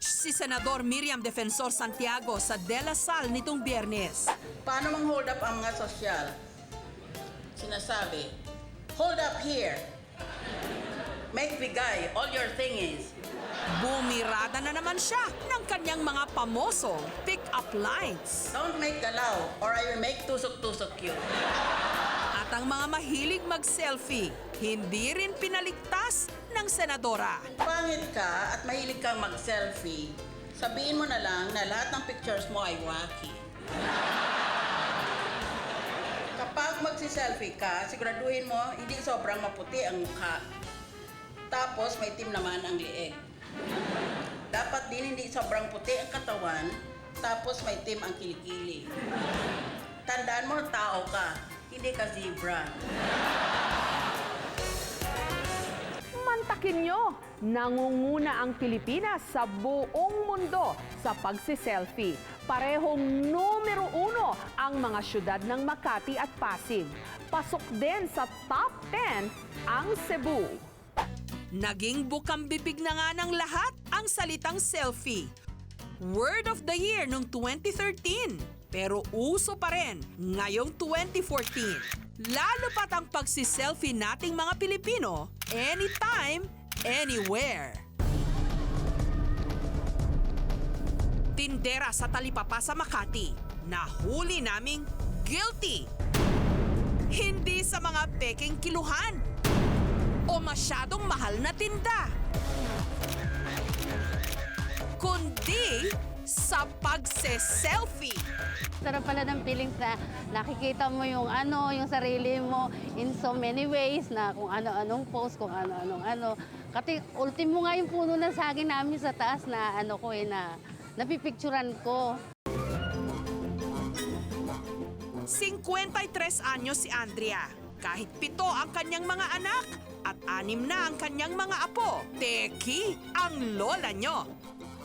Si Senador Miriam Defensor Santiago sa De La Salle nitong biyernes. Paano mang hold up ang mga sosyal? Sinasabi, hold up here. Make bigay all your things. Bumirada na naman siya ng kanyang mga pamosong pick-up lines. Don't make galaw or I will make tusok-tusok you. At ang mga mahilig mag-selfie, hindi rin pinaligtas ng senadora. Pangit ka at mahilig kang mag-selfie, sabihin mo na lang na lahat ng pictures mo ay wacky. Kapag magsi-selfie ka, siguraduhin mo hindi sobrang maputi ang mukha. Tapos may tim naman ang lieg. Dapat din hindi sobrang puti ang katawan, tapos may tim ang kilikili. Tandaan mo, tao ka, hindi ka zebra. Mantakin nyo, nangunguna ang Pilipinas sa buong mundo sa pagsiselfie. Parehong numero uno ang mga syudad ng Makati at Pasig. Pasok din sa top 10 ang Cebu. Naging bukang bibig na nga ng lahat ang salitang selfie. Word of the Year noong 2013. Pero uso pa rin ngayong 2014. Lalo pat ang pagsiselfie nating mga Pilipino anytime, anywhere. Tindera sa talipapa sa Makati, nahuli naming guilty. Hindi sa mga peking kiluhan o masyadong mahal na tinda. Kundi sa pagse-selfie. Sarap pala ng feelings na nakikita mo yung ano, yung sarili mo in so many ways na kung ano-anong post, kung ano-anong ano. Kasi ultimo nga yung puno ng saging namin sa taas na ano ko eh, na napipicturan ko. 53 anyos si Andrea. Kahit pito ang kanyang mga anak at anim na ang kanyang mga apo. Teki ang lola nyo.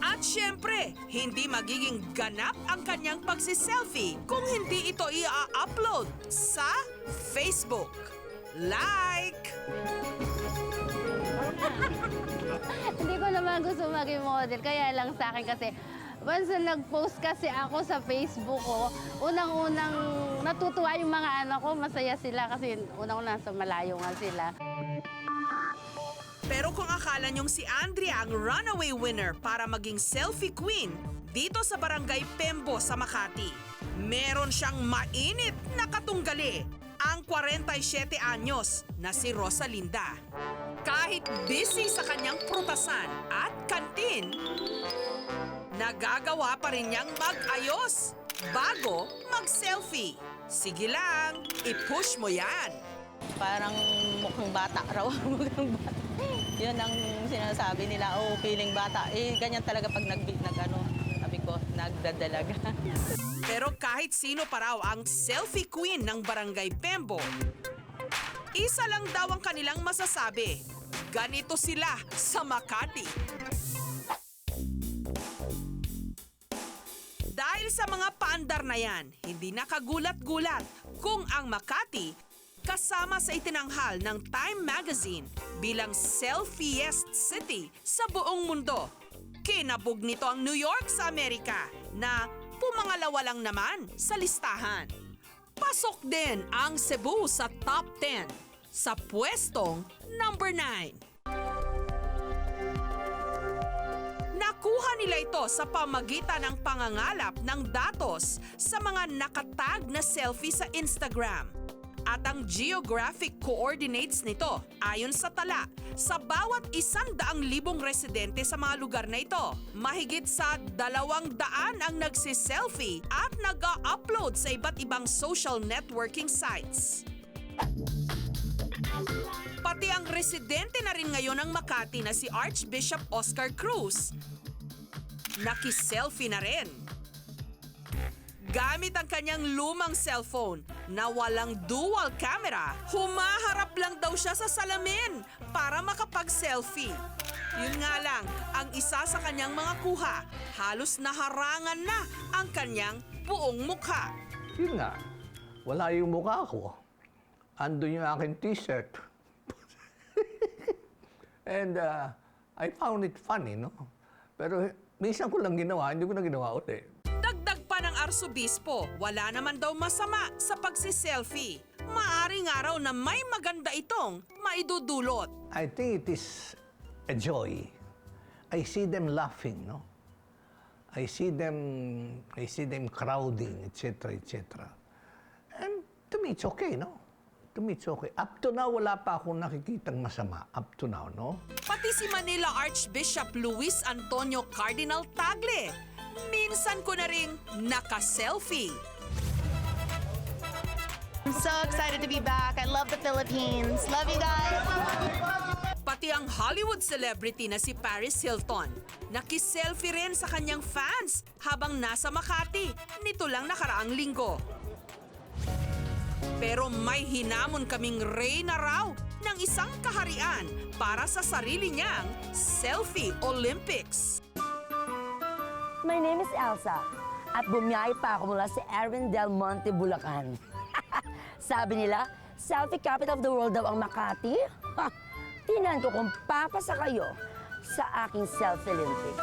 At syempre, hindi magiging ganap ang kanyang pagsiselfie kung hindi ito i-upload sa Facebook. Like! Hindi ko naman gusto maging model, kaya lang sa akin kasi once na nag-post kasi ako sa Facebook ko, unang-unang natutuwa yung mga anak ko, masaya sila kasi unang-unang sa malayo nga sila. Pero kung akala niyong si Andrea ang runaway winner para maging selfie queen dito sa Barangay Pembo sa Makati, meron siyang mainit na katunggali, ang 47 anyos na si Rosalinda. Kahit busy sa kanyang prutasan at kantin, nagagawa pa rin niyang mag-ayos bago mag-selfie. Sige lang, i-push mo yan. Parang mukhang bata raw. mukhang bata. Yun ang sinasabi nila, oh, feeling bata. Eh, ganyan talaga pag nag, nag ano, sabi ko, nagdadalaga. Pero kahit sino pa raw ang selfie queen ng Barangay Pembo, isa lang daw ang kanilang masasabi. Ganito sila sa Makati. Dahil sa mga paandar na yan, hindi nakagulat-gulat kung ang Makati kasama sa itinanghal ng Time Magazine bilang selfiest city sa buong mundo. Kinabog nito ang New York sa Amerika na pumangalawa lang naman sa listahan. Pasok din ang Cebu sa top 10 sa pwestong number 9. Nakuha nila ito sa pamagitan ng pangangalap ng datos sa mga nakatag na selfie sa Instagram. At ang geographic coordinates nito, ayon sa tala, sa bawat isang daang libong residente sa mga lugar na ito, mahigit sa dalawang daan ang nagsiselfie at nag-upload sa iba't ibang social networking sites. Pati ang residente na rin ngayon ng Makati na si Archbishop Oscar Cruz. Nakiselfie na rin. Gamit ang kanyang lumang cellphone na walang dual camera, humaharap lang daw siya sa salamin para makapag-selfie. Yun nga lang, ang isa sa kanyang mga kuha, halos naharangan na ang kanyang buong mukha. Yun nga, wala yung mukha ko. Andun yung aking t-shirt. And uh, I found it funny, no? Pero minsan ko lang ginawa, hindi ko na ginawa ulit. Arsobispo, wala naman daw masama sa pagsiselfie. Maaring araw na may maganda itong maidudulot. I think it is a joy. I see them laughing, no? I see them, I see them crowding, etc., etc. And to me, it's okay, no? To me, it's okay. Up to now, wala pa akong nakikitang masama. Up to now, no? Pati si Manila Archbishop Luis Antonio Cardinal Tagle. Minsan ko na ring naka-selfie. I'm so excited to be back. I love the Philippines. Love you guys. Pati ang Hollywood celebrity na si Paris Hilton. Nakiselfie rin sa kanyang fans habang nasa Makati nito lang nakaraang linggo. Pero may hinamon kaming reyna raw ng isang kaharian para sa sarili niyang Selfie Olympics. My name is Elsa at bumiyay pa ako mula sa Erin Del Monte, Bulacan. Sabi nila, selfie capital of the world daw ang Makati. Ha, Tingnan ko kung papasa kayo sa aking selfie Olympics.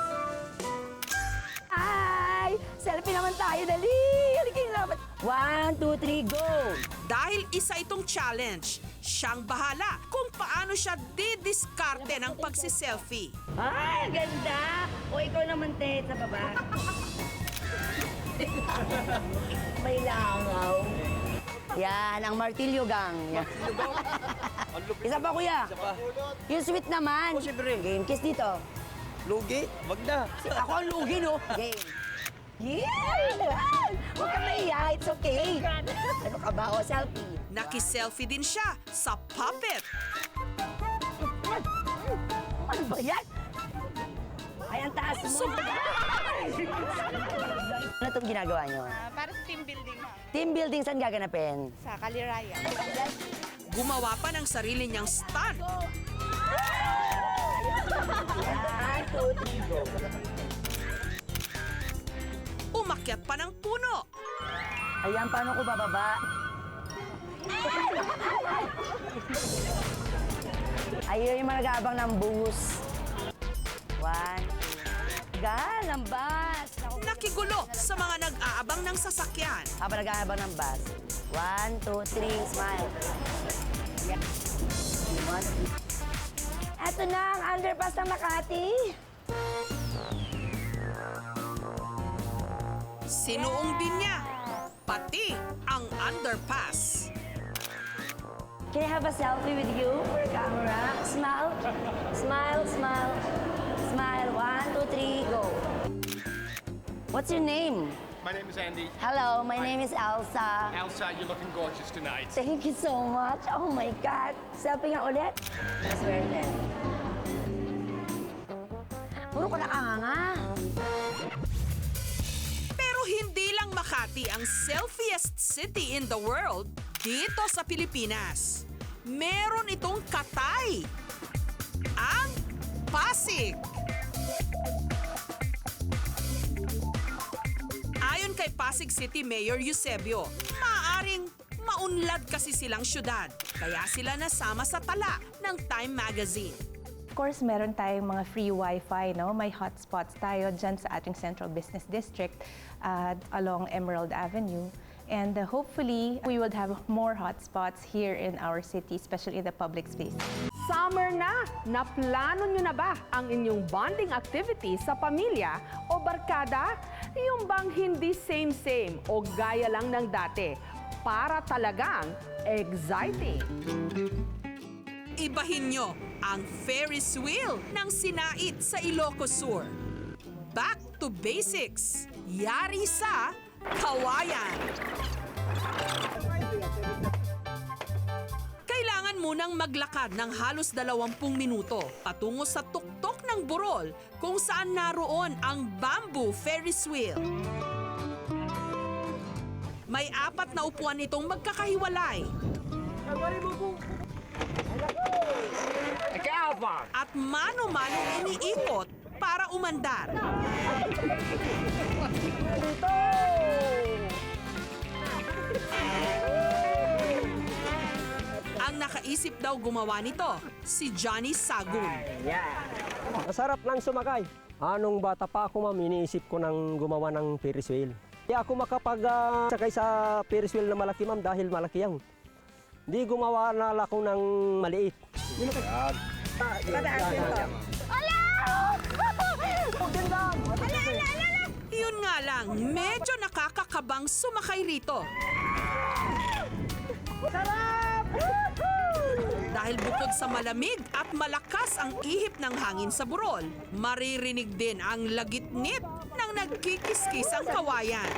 Ay! Selfie naman tayo, dali! Haligin naman. One, two, three, go! Dahil isa itong challenge, siyang bahala kung paano siya didiskarte ng pagsiselfie. Ay, ganda! O ikaw naman, te, sa baba. May langaw. Yan, ang martilyo gang. Yan. Isa pa, kuya. Isa pa. Yung sweet naman. Oh, siyempre. Game, kiss dito. Lugi? Wag na. Si- Ako ang lugi, no? Game. Yeah! Huwag ka mahiya, it's okay. Ano ka ba? O, selfie. Nakiselfie din siya sa puppet. Ano ba yan? Ang taas mo. ano itong ginagawa nyo? para sa team building Team building, saan gaganapin? sa Kaliraya. Gumawa pa ng sarili niyang stunt. Umakyat pa ng puno. Ayan, paano ko bababa? Ayun yung mga nag-aabang ng bus. One, two. Gan, ang bus. Naku, Nakigulo sa mga nag-aabang ng sasakyan. Habang nag-aabang ng bus. One, two, three, smile. Yan. One. Eto na ang underpass ng Makati. Sinuong din niya. Pati ang underpass. Can I have a selfie with you for camera? Smile. Smile, smile. Smile. One, two, three, go. What's your name? My name is Andy. Hello, my name is Elsa. Elsa, you're looking gorgeous tonight. Thank you so much. Oh my God. Selfie nga ulit. Swerte. Puro ka nakanganga. Pero hindi lang Makati ang selfiest city in the world dito sa Pilipinas. Meron itong katay. Ang Pasig. Ayon kay Pasig City Mayor Eusebio, maaaring maunlad kasi silang syudad. Kaya sila nasama sa tala ng Time Magazine. Of course, meron tayong mga free wifi, no? May hotspots tayo dyan sa ating Central Business District uh, along Emerald Avenue. And uh, hopefully, we would have more hotspots here in our city, especially in the public space. Summer na! Naplano nyo na ba ang inyong bonding activity sa pamilya o barkada? Yung bang hindi same-same o gaya lang ng dati? Para talagang exciting! Ibahin nyo ang Ferris wheel ng sinait sa Ilocos Sur. Back to basics. Yari sa Kawayan. Munang maglakad ng halos 20 minuto patungo sa tuktok ng Burol kung saan naroon ang Bamboo Ferris wheel. May apat na upuan itong magkakahiwalay. At mano-manong iniikot para umandar. Ang nakaisip daw gumawa nito, si Johnny Sagun. Masarap lang sumakay. Anong bata pa ako ma'am, iniisip ko nang gumawa ng Ferris wheel. Hindi ako makapag ah, sakay sa Ferris wheel na malaki ma'am dahil malaki yan. Hindi gumawa na ako ng maliit. Yun nga lang, medyo nakakakabang sumakay rito. Dahil bukod sa malamig at malakas ang ihip ng hangin sa burol, maririnig din ang lagitnit ng nagkikiskis ang kawayan.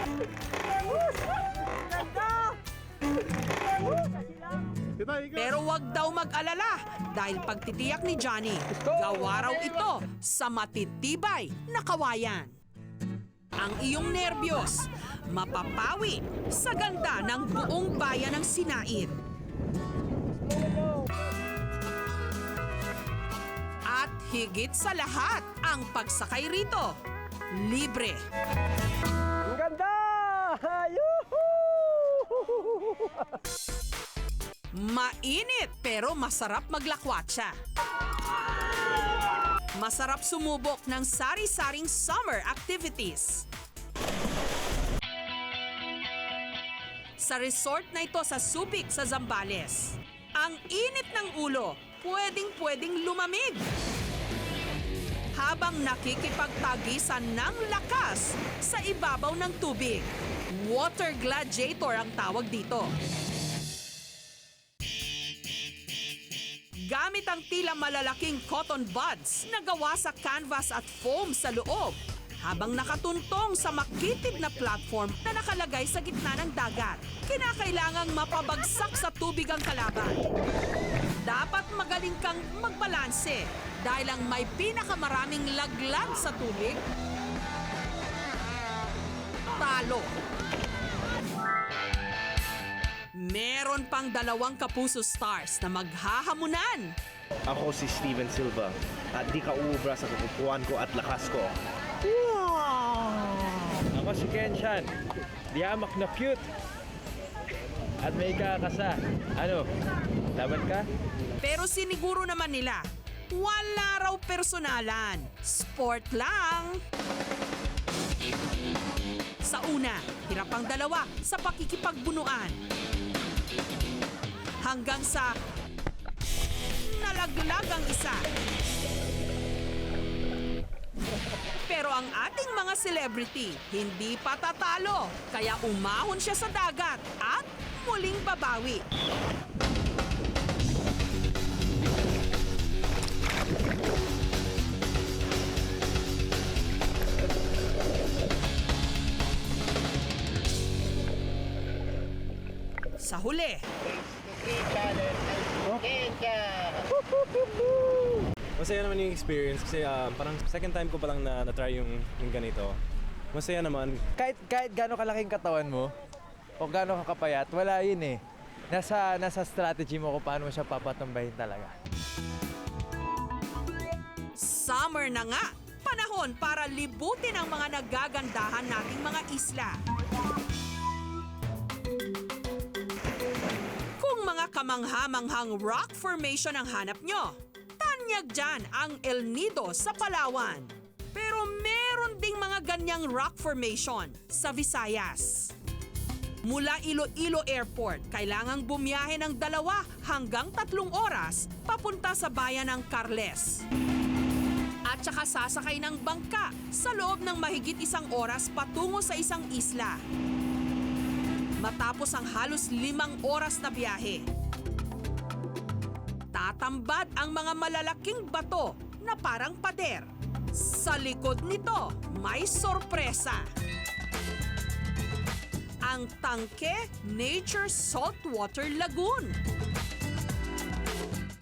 Pero wag daw mag-alala dahil pagtitiyak ni Johnny, gawa raw ito sa matitibay na kawayan. Ang iyong nerbiyos, mapapawi sa ganda ng buong bayan ng Sinain. Higit sa lahat, ang pagsakay rito, libre. Ang ganda! Yuhu! Mainit pero masarap maglakwatsa. Masarap sumubok ng sari-saring summer activities. Sa resort na ito sa Subic sa Zambales, ang init ng ulo pwedeng-pwedeng lumamig. Habang nakikipagtagisan ng lakas sa ibabaw ng tubig. Water gladiator ang tawag dito. Gamit ang tila malalaking cotton buds na gawa sa canvas at foam sa loob habang nakatuntong sa makitid na platform na nakalagay sa gitna ng dagat. Kinakailangang mapabagsak sa tubig ang kalaban. Dapat magaling kang magbalanse dahil ang may pinakamaraming laglag sa tubig, talo. Meron pang dalawang kapuso stars na maghahamunan. Ako si Steven Silva at di ka uubra sa kukupuan ko at lakas ko. Ako si Kenshan, diamak na cute. At may kakasa. Ano, laban ka? Pero siniguro naman nila, wala raw personalan. Sport lang. Sa una, hirap ang dalawa sa pakikipagbunuan. Hanggang sa nalaglag ang isa. Pero ang ating mga celebrity, hindi pa tatalo. Kaya umahon siya sa dagat at muling babawi. Huli, Masaya naman yung experience kasi ah, parang second time ko palang na, na-try yung, yung ganito. Masaya naman. kahit kahit gaano kalaking katawan mo o gaano kakapayat, wala yun eh. Nasa nasa strategy mo kung paano mo siya papatumbahin talaga. summer na nga. Panahon para libutin ang mga nagagandahan nating mga isla. Kamangha-manghang rock formation ang hanap nyo, tanyag dyan ang El Nido sa Palawan. Pero meron ding mga ganyang rock formation sa Visayas. Mula Iloilo Airport, kailangang bumiyahe ng dalawa hanggang tatlong oras papunta sa bayan ng Carles. At saka sasakay ng bangka sa loob ng mahigit isang oras patungo sa isang isla. Matapos ang halos limang oras na biyahe. Tatambad ang mga malalaking bato na parang pader. Sa likod nito, may sorpresa. Ang Tangke Nature Saltwater Lagoon.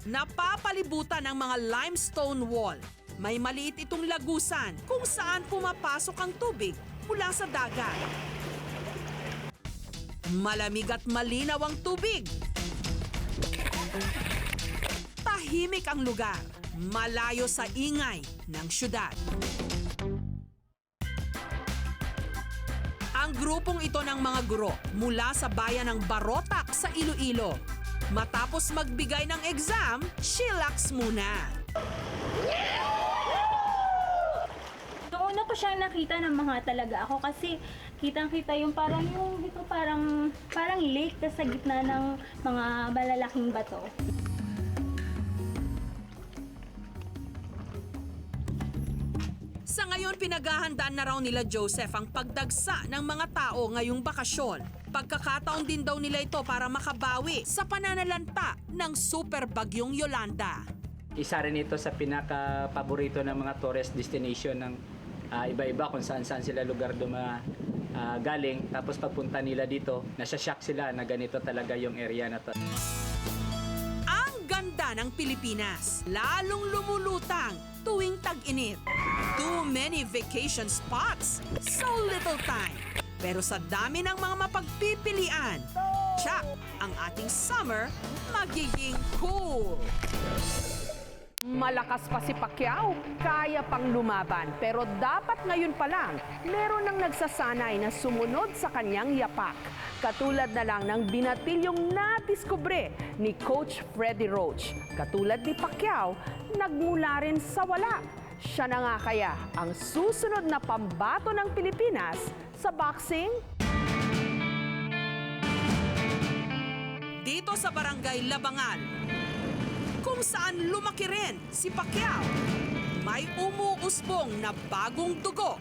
Napapalibutan ng mga limestone wall. May maliit itong lagusan kung saan pumapasok ang tubig mula sa dagat. Malamig at malinaw ang tubig. Tahimik ang lugar, malayo sa ingay ng syudad. Ang grupong ito ng mga guro mula sa bayan ng Barotac sa Iloilo. Matapos magbigay ng exam, chillax muna. ko siyang nakita ng mga talaga ako kasi kitang-kita yung parang yung dito parang parang lake tas sa gitna ng mga malalaking bato. Sa ngayon, pinaghahandaan na raw nila Joseph ang pagdagsa ng mga tao ngayong bakasyon. Pagkakataon din daw nila ito para makabawi sa pananalanta ng super bagyong Yolanda. Isa rin ito sa pinaka-paborito ng mga tourist destination ng ah, iba-iba kung saan-saan sila lugar duma ah, galing. Tapos pagpunta nila dito, nasya-shock sila na ganito talaga yung area na to. Ang ganda ng Pilipinas, lalong lumulutang tuwing tag-init. Too many vacation spots, so little time. Pero sa dami ng mga mapagpipilian, tsak, ang ating summer magiging cool. Malakas pa si Pacquiao, kaya pang lumaban. Pero dapat ngayon pa lang, meron nang nagsasanay na sumunod sa kanyang yapak. Katulad na lang ng binatilyong nadiskubre ni Coach Freddie Roach. Katulad ni Pacquiao, nagmula rin sa wala. Siya na nga kaya ang susunod na pambato ng Pilipinas sa boxing Dito sa Barangay Labangal, kung saan lumaki rin si Pacquiao, may umuusbong na bagong dugo.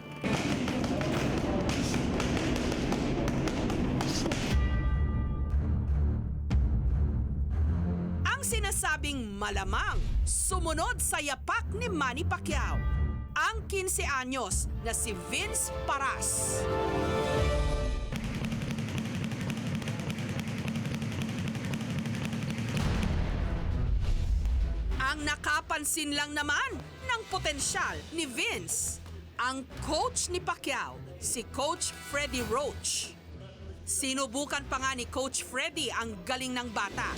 Ang sinasabing malamang sumunod sa yapak ni Manny Pacquiao, ang 15 anyos na si Vince Paras. Ang nakapansin lang naman ng potensyal ni Vince, ang coach ni Pacquiao, si Coach Freddie Roach. Sinubukan pa nga ni Coach Freddie ang galing ng bata.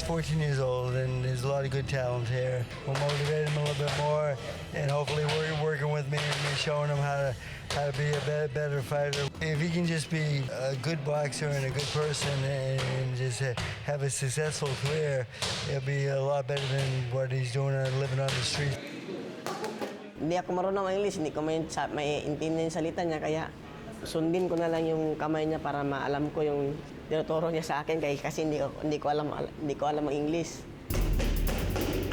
He's 14 years old and there's a lot of good talent here. We'll motivate him a little bit more and hopefully we're working with me and me showing him how to how to be a better, better fighter. If he can just be a good boxer and a good person and, just have a successful career, it'll be a lot better than what he's doing living on the street. Hindi ako marunong English, hindi ko may, intindihan salita niya, kaya sundin ko na lang yung kamay niya para maalam ko yung tinuturo niya sa akin kaya kasi hindi hindi ko alam hindi ko alam ang English.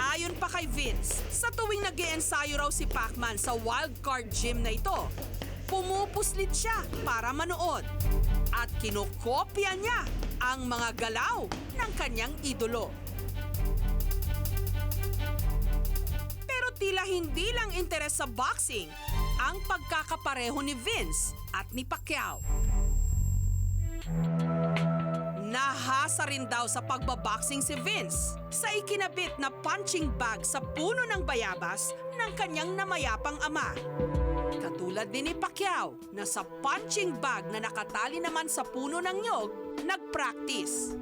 Ayon pa kay Vince, sa tuwing nag ensayo raw si Pacman sa wildcard gym na ito, pumupuslit siya para manood. At kinokopya niya ang mga galaw ng kanyang idolo. Pero tila hindi lang interes sa boxing ang pagkakapareho ni Vince at ni Pacquiao. Nahasa rin daw sa pagbaboxing si Vince sa ikinabit na punching bag sa puno ng bayabas ng kanyang namayapang ama. Katulad din ni Pacquiao na sa punching bag na nakatali naman sa puno ng nyog, nag-practice.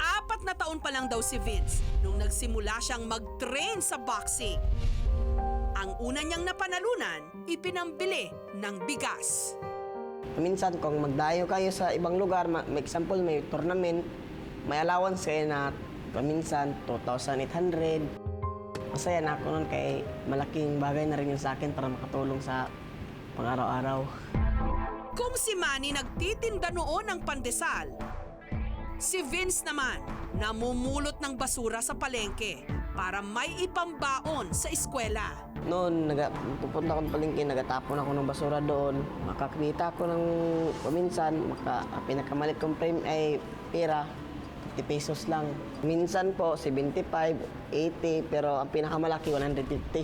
Apat na taon pa lang daw si Vince nung nagsimula siyang mag-train sa boxing. Ang una niyang napanalunan, ipinambili ng bigas. Minsan kung magdayo kayo sa ibang lugar, ma- may example may tournament, may allowance kayo na paminsan 2,800. Masaya na ako nun kay malaking bagay na rin yun sa akin para makatulong sa pang-araw-araw. Kung si Manny nagtitinda noon ng pandesal, si Vince naman namumulot ng basura sa palengke para may ipambaon sa eskwela. Noon, naga, pupunta ako ng palengke, nagatapon ako ng basura doon. Makakita ako ng paminsan, maka, pinakamalit kong frame ay pera, 50 pesos lang. Minsan po, 75, 80, pero ang pinakamalaki, 150.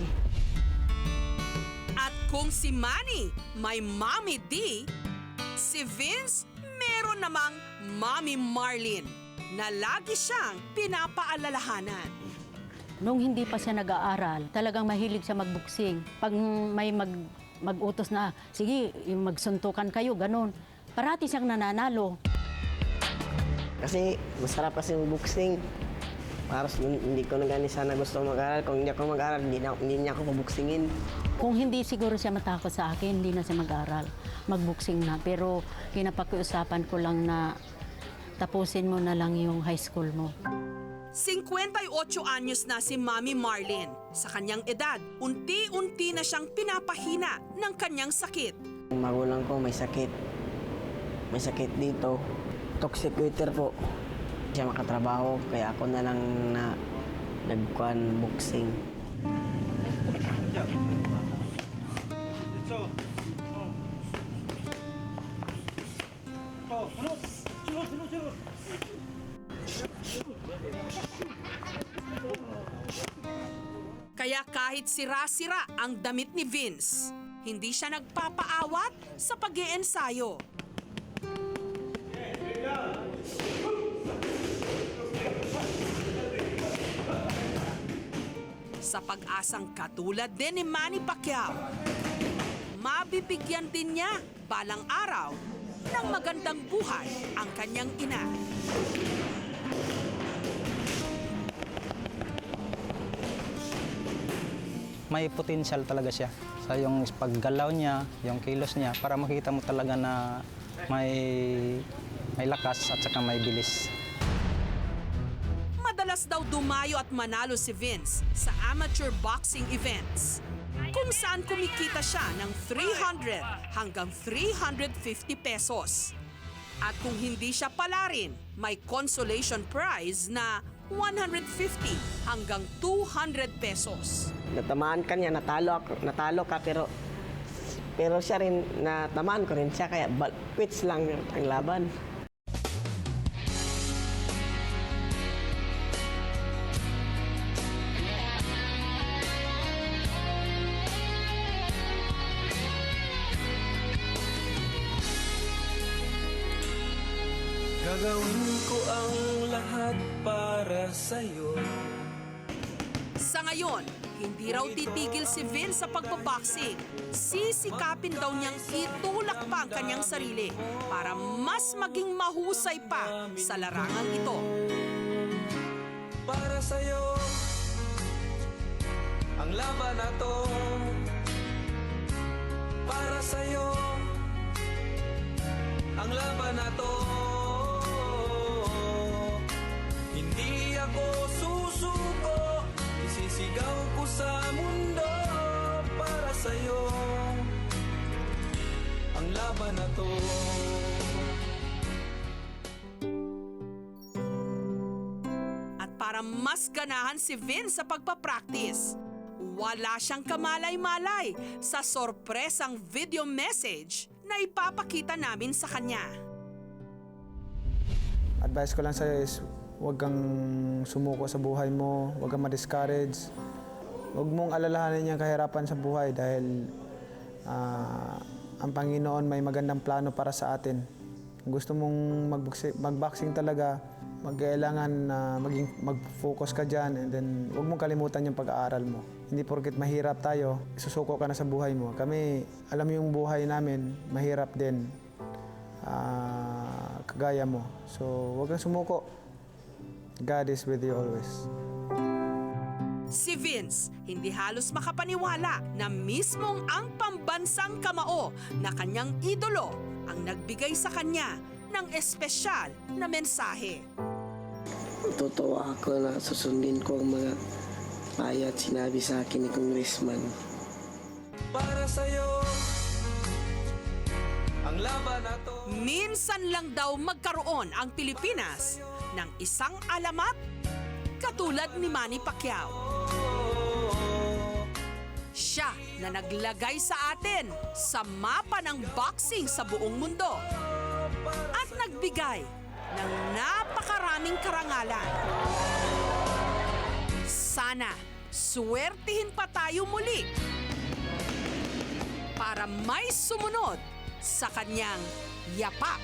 At kung si Manny may Mommy D, si Vince meron namang Mommy Marlin na lagi siyang pinapaalalahanan. Nung hindi pa siya nag-aaral, talagang mahilig siya magbuksing. Pag may mag, mag-utos na, sige, magsuntukan kayo, ganun. Parati siyang nananalo. Kasi masarap kasi yung boxing. Para hindi ko na gani sana gusto mag-aral. Kung hindi ako mag-aral, hindi, na, hindi niya ako pabuksingin. Kung hindi siguro siya matakot sa akin, hindi na siya mag-aral. Magbuksing na. Pero kinapakiusapan ko lang na tapusin mo na lang yung high school mo. 58 anyos na si Mami Marlin. Sa kanyang edad, unti-unti na siyang pinapahina ng kanyang sakit. Ang magulang ko may sakit. May sakit dito. Toxic waiter po. Hindi siya makatrabaho, kaya ako na lang na nagkuhan boxing. Kahit sira-sira ang damit ni Vince, hindi siya nagpapaawat sa pag ensayo Sa pag-asang katulad din ni Manny Pacquiao, mabibigyan din niya balang araw ng magandang buhay ang kanyang ina. May potential talaga siya. Sa yung paggalaw niya, yung kilos niya, para makita mo talaga na may may lakas at saka may bilis. Madalas daw dumayo at manalo si Vince sa amateur boxing events kung saan kumikita siya ng 300 hanggang 350 pesos. At kung hindi siya palarin, may consolation prize na 150 hanggang 200 pesos. Natamaan ka niya, natalo, natalo ka, pero pero siya rin, natamaan ko rin siya, kaya quits lang ang laban. Para sa'yo. Sa ngayon, hindi raw titigil si Vince sa pagbaboxing. Sisikapin daw niyang itulak pa ang kanyang sarili para mas maging mahusay pa sa larangang ito. Para sa'yo Ang laban na to Para sa'yo Ang laban na to ako susuko. Isisigaw ko sa mundo Para sa'yo. Ang laban na to. At para mas ganahan si Vince sa pagpapractice, wala siyang kamalay-malay sa sorpresang video message na ipapakita namin sa kanya. Advice ko lang sa'yo is huwag kang sumuko sa buhay mo, huwag kang ma-discourage. Huwag mong alalahanin yung kahirapan sa buhay dahil ah, ang Panginoon may magandang plano para sa atin. Kung gusto mong magboxi- mag-boxing talaga, magkailangan na maging mag-focus ka dyan and then huwag mong kalimutan yung pag-aaral mo. Hindi porket mahirap tayo, susuko ka na sa buhay mo. Kami, alam yung buhay namin, mahirap din. Ah, kagaya mo. So, huwag kang sumuko. God is with you always. Si Vince, hindi halos makapaniwala na mismong ang pambansang kamao na kanyang idolo ang nagbigay sa kanya ng espesyal na mensahe. Totoo ako na susundin ko ang mga payo at sinabi sa akin ni Congressman. Para sa'yo Ang laban na to Minsan lang daw magkaroon ang Pilipinas ng isang alamat katulad ni Manny Pacquiao. Siya na naglagay sa atin sa mapa ng boxing sa buong mundo at nagbigay ng napakaraming karangalan. Sana swertihin pa tayo muli para may sumunod sa kanyang yapak.